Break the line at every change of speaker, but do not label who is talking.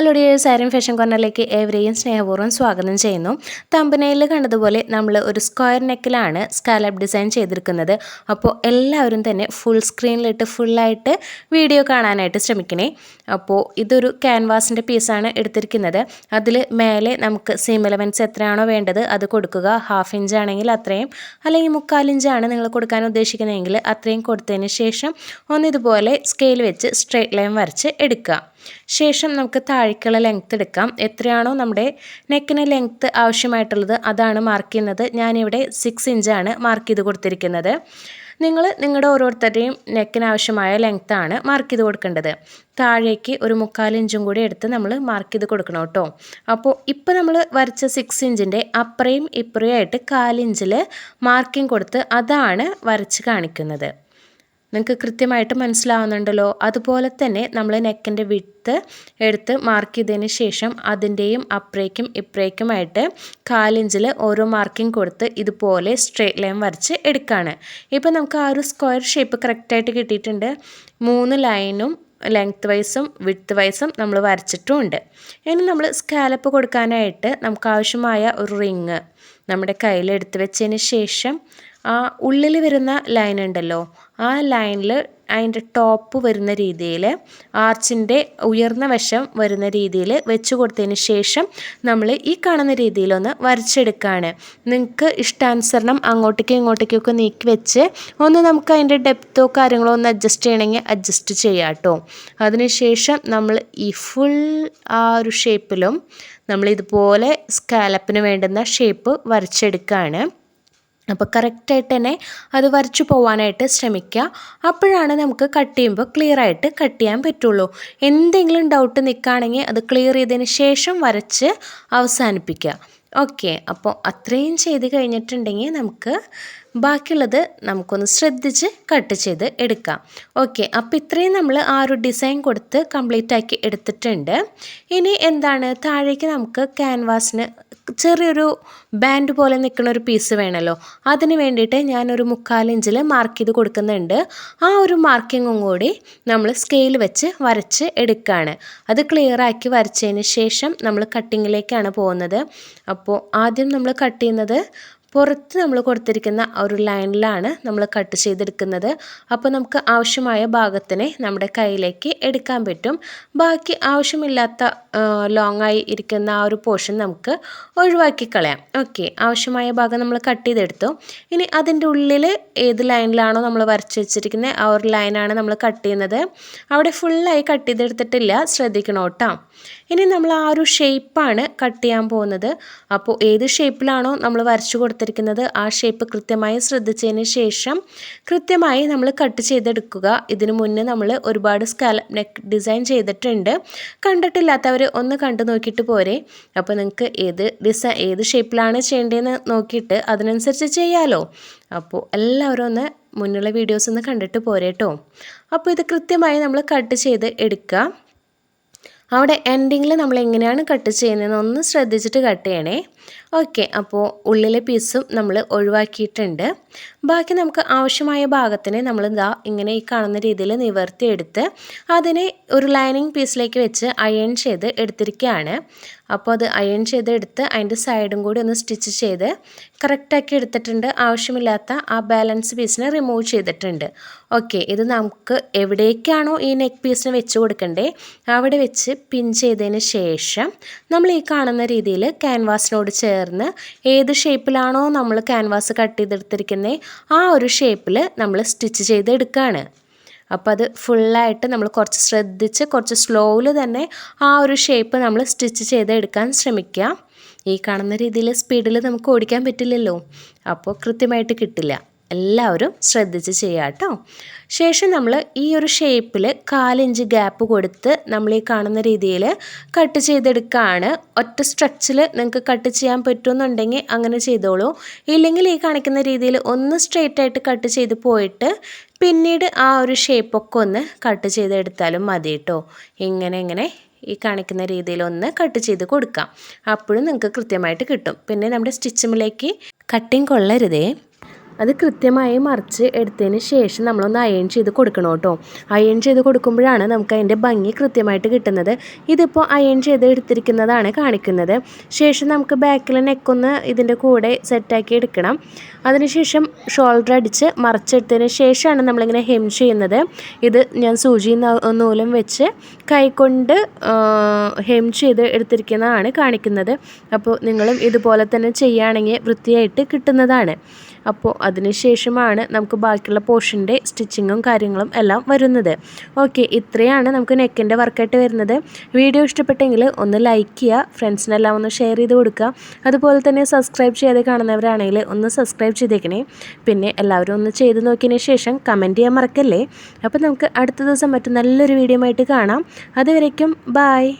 Hello dears ആരും fashion കോർണറിലേക്ക് ഏവരെയും സ്നേഹപൂർവം സ്വാഗതം ചെയ്യുന്നു. തമ്പനയിൽ കണ്ടതുപോലെ നമ്മൾ ഒരു സ്ക്വയർ നെക്കിലാണ് സ്കാലപ്പ് ഡിസൈൻ ചെയ്തിരിക്കുന്നത്. അപ്പോൾ എല്ലാവരും തന്നെ ഫുൾ സ്ക്രീനിലിട്ട് ഫുള്ളായിട്ട് വീഡിയോ കാണാനായിട്ട് ശ്രമിക്കണേ. അപ്പോൾ ഇതൊരു ക്യാൻവാസിന്റെ പീസാണ് എടുത്തിരിക്കുന്നത്. അതിൽ മേലെ നമുക്ക് സീം എലവൻസ് എത്രയാണോ വേണ്ടത് അത് കൊടുക്കുക. ഹാഫ് ഇഞ്ച് ആണെങ്കിൽ അത്രയും അല്ലെങ്കിൽ മുക്കാലിഞ്ചാണ് നിങ്ങൾ കൊടുക്കാൻ ഉദ്ദേശിക്കുന്നതെങ്കിൽ അത്രയും കൊടുത്തതിന് ശേഷം ഒന്നിതുപോലെ സ്കെയിൽ വെച്ച് സ്ട്രേറ്റ് ലൈൻ വരച്ച് എടുക്കുക. ശേഷം നമുക്ക് താഴേക്കുള്ള ലെങ്ത്ത് എടുക്കാം. എത്രയാണോ നമ്മുടെ നെക്കിന് ലെങ്ത്ത് ആവശ്യമായിട്ടുള്ളത് അതാണ് മാർക്ക് ചെയ്യുന്നത്. ഞാനിവിടെ സിക്സ് ഇഞ്ചാണ് മാർക്ക് ചെയ്ത് കൊടുത്തിരിക്കുന്നത്. നിങ്ങൾ നിങ്ങളുടെ ഓരോരുത്തരുടെയും നെക്കിന് ആവശ്യമായ ലെങ്ത്താണ് മാർക്ക് ചെയ്ത് കൊടുക്കേണ്ടത്. താഴേക്ക് ഒരു മുക്കാൽ ഇഞ്ചും കൂടി എടുത്ത് നമ്മൾ മാർക്ക് ചെയ്ത് കൊടുക്കണം കേട്ടോ. അപ്പോൾ ഇപ്പോൾ നമ്മൾ വരച്ച സിക്സ് ഇഞ്ചിന്റെ അപ്പുറയും ഇപ്പുറയും ആയിട്ട് കാലിഞ്ചിൽ മാർക്കിംഗ് കൊടുത്ത് അതാണ് വരച്ച് കാണിക്കുന്നത്. നിങ്ങൾക്ക് കൃത്യമായിട്ട് മനസ്സിലാവുന്നുണ്ടല്ലോ. അതുപോലെ തന്നെ നമ്മൾ നെക്കിന്റെ വിത്ത് എടുത്ത് മാർക്ക് ചെയ്തതിന് ശേഷം അതിന്റെയും അപ്പുറേക്കും ഇപ്പുറേക്കുമായിട്ട് കാലിഞ്ചിൽ ഓരോ മാർക്കിംഗ് കൊടുത്ത് ഇതുപോലെ സ്ട്രേറ്റ് ലൈൻ വരച്ച് എടുക്കുകയാണ് ഇപ്പോൾ നമുക്ക് ആ ഒരു സ്ക്വയർ ഷേപ്പ് കറക്റ്റായിട്ട് കിട്ടിയിട്ടുണ്ട്. മൂന്ന് ലൈനും ലെങ്ത് വൈസും വിഡ്ത്ത് വൈസും നമ്മൾ വരച്ചിട്ടുമുണ്ട്. ഇനി നമ്മൾ സ്കാലപ്പ് കൊടുക്കാനായിട്ട് നമുക്ക് ആവശ്യമായ ഒരു റിങ് നമ്മുടെ കയ്യിൽ എടുത്ത് വെച്ചതിന് ശേഷം ആ ഉള്ളിൽ വരുന്ന ലൈൻ ഉണ്ടല്ലോ ആ ലൈനിൽ അതിന്റെ ടോപ്പ് വരുന്ന രീതിയിൽ ആർച്ചിന്റെ ഉയർന്ന വശം വരുന്ന രീതിയിൽ വെച്ച് കൊടുത്തതിന് ശേഷം നമ്മൾ ഈ കാണുന്ന രീതിയിലൊന്ന് വരച്ചെടുക്കുകയാണ് നിങ്ങൾക്ക് ഇഷ്ടാനുസരണം അങ്ങോട്ടേക്കും ഇങ്ങോട്ടേക്കൊക്കെ നീക്കി വെച്ച് ഒന്ന് നമുക്ക് അതിന്റെ ഡെപ്തോ കാര്യങ്ങളോ ഒന്ന് അഡ്ജസ്റ്റ് ചെയ്യണമെങ്കിൽ അഡ്ജസ്റ്റ് ചെയ്യാം കേട്ടോ അതിനുശേഷം നമ്മൾ ഈ ഫുൾ ആ ഒരു ഷേപ്പിലും നമ്മൾ ഇതുപോലെ സ്കാലപ്പിന് വേണ്ടുന്ന ഷേപ്പ് വരച്ചെടുക്കുകയാണ് അപ്പോൾ കറക്റ്റായിട്ട് തന്നെ അത് വരച്ചു പോവാനായിട്ട് ശ്രമിക്കുക. അപ്പോഴാണ് നമുക്ക് കട്ട് ചെയ്യുമ്പോൾ ക്ലിയർ ആയിട്ട് കട്ട് ചെയ്യാൻ പറ്റുള്ളൂ. എന്തെങ്കിലും ഡൗട്ട് നിൽക്കുകയാണെങ്കിൽ അത് ക്ലിയർ ചെയ്തതിന് ശേഷം വരച്ച് അവസാനിപ്പിക്കുക. ഓക്കെ അപ്പോൾ അത്രയും ചെയ്ത് കഴിഞ്ഞിട്ടുണ്ടെങ്കിൽ നമുക്ക് ബാക്കിയുള്ളത് നമുക്കൊന്ന് ശ്രദ്ധിച്ച് കട്ട് ചെയ്ത് എടുക്കാം. ഓക്കെ അപ്പോൾ ഇത്രയും നമ്മൾ ആ ഒരു ഡിസൈൻ കൊടുത്ത് കംപ്ലീറ്റ് ആക്കി എടുത്തിട്ടുണ്ട്. ഇനി എന്താണ്? താഴേക്ക് നമുക്ക് ക്യാൻവാസിന് ചെറിയൊരു ബാൻഡ് പോലെ നിൽക്കുന്ന ഒരു പീസ് വേണമല്ലോ അതിന് വേണ്ടിയിട്ട് ഞാനൊരു മുക്കാലിഞ്ചിൽ മാർക്ക് ചെയ്ത് കൊടുക്കുന്നുണ്ട്. ആ ഒരു മാർക്കിങ്ങും കൂടി നമ്മൾ സ്കെയിൽ വെച്ച് വരച്ച് എടുക്കുകയാണ് അത് ക്ലിയറാക്കി വരച്ചതിന് ശേഷം നമ്മൾ കട്ടിങ്ങിലേക്കാണ് പോകുന്നത്. അപ്പോൾ ആദ്യം നമ്മൾ കട്ട് ചെയ്യുന്നത് പുറത്ത് നമ്മൾ കൊടുത്തിരിക്കുന്ന ഒരു ലൈനിലാണ് നമ്മൾ കട്ട് ചെയ്തെടുക്കുന്നത്. അപ്പോൾ നമുക്ക് ആവശ്യമായ ഭാഗത്തിനെ നമ്മുടെ കയ്യിലേക്ക് എടുക്കാൻ പറ്റും. ബാക്കി ആവശ്യമില്ലാത്ത ലോങ് ആയി ഇരിക്കുന്ന ആ ഒരു പോർഷൻ നമുക്ക് ഒഴിവാക്കി കളയാം. ഓക്കെ ആവശ്യമായ ഭാഗം നമ്മൾ കട്ട് ചെയ്തെടുത്തു. ഇനി അതിന്റെ ഉള്ളിൽ ഏത് ലൈനിലാണോ നമ്മൾ വരച്ച് വെച്ചിരിക്കുന്നത് ആ ഒരു ലൈനാണ് നമ്മൾ കട്ട് ചെയ്യുന്നത്. അവിടെ ഫുള്ളായി കട്ട് ചെയ്തെടുത്തിട്ടില്ല ശ്രദ്ധിക്കണം കേട്ടോ. ഇനി നമ്മൾ ആ ഒരു ഷേപ്പാണ് കട്ട് ചെയ്യാൻ പോകുന്നത്. അപ്പോൾ ഏത് ഷേപ്പിലാണോ നമ്മൾ വരച്ചു കൊടുത്തിരിക്കുന്നത് ആ ഷേപ്പ് കൃത്യമായി ശ്രദ്ധിച്ചതിന് ശേഷം കൃത്യമായി നമ്മൾ കട്ട് ചെയ്തെടുക്കുക. ഇതിനു മുന്നേ നമ്മൾ ഒരുപാട് സ്കാല നെക്ക് ഡിസൈൻ ചെയ്തിട്ടുണ്ട്. കണ്ടിട്ടില്ലാത്തവർ ഒന്ന് കണ്ടു നോക്കിയിട്ട് പോരെ. അപ്പോൾ നിങ്ങൾക്ക് ഏത് ഡിസൈൻ ഏത് ഷേപ്പിലാണ് ചെയ്യേണ്ടതെന്ന് നോക്കിയിട്ട് അതിനനുസരിച്ച് ചെയ്യാമല്ലോ അപ്പോൾ എല്ലാവരും ഒന്ന് മുന്നുള്ള വീഡിയോസ് ഒന്ന് കണ്ടിട്ട് പോരെ പോരേട്ടോ അപ്പോൾ ഇത് കൃത്യമായി നമ്മൾ കട്ട് ചെയ്ത് എടുക്കുക അവിടെ എൻഡിങ്ങിൽ നമ്മൾ എങ്ങനെയാണ് കട്ട് ചെയ്യുന്നതെന്ന് ഒന്ന് ശ്രദ്ധിച്ചിട്ട് കട്ട് ചെയ്യണേ. ഓക്കെ അപ്പോൾ ഉള്ളിലെ പീസും നമ്മൾ ഒഴിവാക്കിയിട്ടുണ്ട്. ബാക്കി നമുക്ക് ആവശ്യമായ ഭാഗത്തിന് നമ്മൾ ഇതാ ഇങ്ങനെ ഈ കാണുന്ന രീതിയിൽ നിവർത്തിയെടുത്ത് അതിനെ ഒരു ലൈനിങ് പീസിലേക്ക് വെച്ച് അയൺ ചെയ്ത് എടുത്തിരിക്കുകയാണ് അപ്പോൾ അത് അയൺ ചെയ്ത് എടുത്ത് അതിന്റെ സൈഡും കൂടി ഒന്ന് സ്റ്റിച്ച് ചെയ്ത് കറക്റ്റാക്കി എടുത്തിട്ടുണ്ട്. ആവശ്യമില്ലാത്ത ആ ബാലൻസ് പീസിനെ റിമൂവ് ചെയ്തിട്ടുണ്ട്. ഓക്കെ ഇത് നമുക്ക് എവിടേക്കാണോ ഈ നെക്ക് പീസിന് വെച്ച് കൊടുക്കണ്ടേ അവിടെ വെച്ച് പിൻ ചെയ്തതിന് ശേഷം നമ്മൾ ഈ കാണുന്ന രീതിയിൽ ക്യാൻവാസിനോട് ചേർന്ന് ഏത് ഷേപ്പിലാണോ നമ്മൾ ക്യാൻവാസ് കട്ട് ചെയ്തെടുത്തിരിക്കുന്നത് ആ ഒരു ഷേപ്പിൽ നമ്മൾ സ്റ്റിച്ച് ചെയ്ത് എടുക്കുകയാണ് അപ്പോൾ അത് ഫുള്ളായിട്ട് നമ്മൾ കുറച്ച് ശ്രദ്ധിച്ച് കുറച്ച് സ്ലോയിൽ തന്നെ ആ ഒരു ഷേപ്പ് നമ്മൾ സ്റ്റിച്ച് ചെയ്തെടുക്കാൻ ശ്രമിക്കുക. ഈ കാണുന്ന രീതിയിൽ സ്പീഡിൽ നമുക്ക് ഓടിക്കാൻ പറ്റില്ലല്ലോ. അപ്പോൾ കൃത്യമായിട്ട് കിട്ടില്ല. എല്ലാവരും ശ്രദ്ധിച്ച് ചെയ്യുക കേട്ടോ. ശേഷം നമ്മൾ ഈ ഒരു ഷേപ്പിൽ കാലിഞ്ച് ഗ്യാപ്പ് കൊടുത്ത് നമ്മൾ ഈ കാണുന്ന രീതിയിൽ കട്ട് ചെയ്തെടുക്കുകയാണ് ഒറ്റ സ്ട്രെച്ചിൽ നിങ്ങൾക്ക് കട്ട് ചെയ്യാൻ പറ്റുമെന്നുണ്ടെങ്കിൽ അങ്ങനെ ചെയ്തോളൂ. ഇല്ലെങ്കിൽ ഈ കാണിക്കുന്ന രീതിയിൽ ഒന്ന് സ്ട്രെയിറ്റ് ആയിട്ട് കട്ട് ചെയ്ത് പോയിട്ട് പിന്നീട് ആ ഒരു ഷേപ്പൊക്കെ ഒന്ന് കട്ട് ചെയ്തെടുത്താലും മതി കേട്ടോ. ഇങ്ങനെ ഇങ്ങനെ ഈ കാണിക്കുന്ന രീതിയിൽ ഒന്ന് കട്ട് ചെയ്ത് കൊടുക്കാം. അപ്പോഴും നിങ്ങൾക്ക് കൃത്യമായിട്ട് കിട്ടും. പിന്നെ നമ്മുടെ സ്റ്റിച്ചിമിലേക്ക് കട്ടിങ് കൊള്ളരുതേ. അത് കൃത്യമായി മറിച്ച് എടുത്തതിന് ശേഷം നമ്മളൊന്ന് അയൺ ചെയ്ത് കൊടുക്കണം കേട്ടോ. അയൺ ചെയ്ത് കൊടുക്കുമ്പോഴാണ് നമുക്ക് അതിന്റെ ഭംഗി കൃത്യമായിട്ട് കിട്ടുന്നത്. ഇതിപ്പോൾ അയൺ ചെയ്ത് എടുത്തിരിക്കുന്നതാണ് കാണിക്കുന്നത്. ശേഷം നമുക്ക് ബാക്കിൽ നെക്കൊന്ന് ഇതിന്റെ കൂടെ സെറ്റാക്കി എടുക്കണം. അതിനുശേഷം ഷോൾഡർ അടിച്ച് മറിച്ചെടുത്തതിന് ശേഷമാണ് നമ്മളിങ്ങനെ ഹെം ചെയ്യുന്നത്. ഇത് ഞാൻ സൂചി നൂലും വെച്ച് കൈകൊണ്ട് ഹെം ചെയ്ത് എടുത്തിരിക്കുന്നതാണ് കാണിക്കുന്നത്. അപ്പോൾ നിങ്ങളും ഇതുപോലെ തന്നെ ചെയ്യുകയാണെങ്കിൽ വൃത്തിയായിട്ട് കിട്ടുന്നതാണ്. അപ്പോൾ അതിനുശേഷമാണ് നമുക്ക് ബാക്കിയുള്ള പോർഷന്റെ സ്റ്റിച്ചിങ്ങും കാര്യങ്ങളും എല്ലാം വരുന്നത്. ഓക്കെ ഇത്രയാണ് നമുക്ക് നെക്കിന്റെ വർക്കായിട്ട് വരുന്നത്. വീഡിയോ ഇഷ്ടപ്പെട്ടെങ്കിൽ ഒന്ന് ലൈക്ക് ചെയ്യുക ഫ്രണ്ട്സിനെല്ലാം ഒന്ന് ഷെയർ ചെയ്ത് കൊടുക്കുക. അതുപോലെ തന്നെ സബ്സ്ക്രൈബ് ചെയ്യാതെ കാണുന്നവരാണെങ്കിൽ ഒന്ന് സബ്സ്ക്രൈബ് ചെയ്തേക്കണേ. പിന്നെ എല്ലാവരും ഒന്ന് ചെയ്ത് നോക്കിയതിന് ശേഷം കമന്റ് ചെയ്യാൻ മറക്കല്ലേ? അപ്പോൾ നമുക്ക് അടുത്ത ദിവസം മറ്റു നല്ലൊരു വീഡിയോ ആയിട്ട് കാണാം. അതുവരേക്കും ബായ്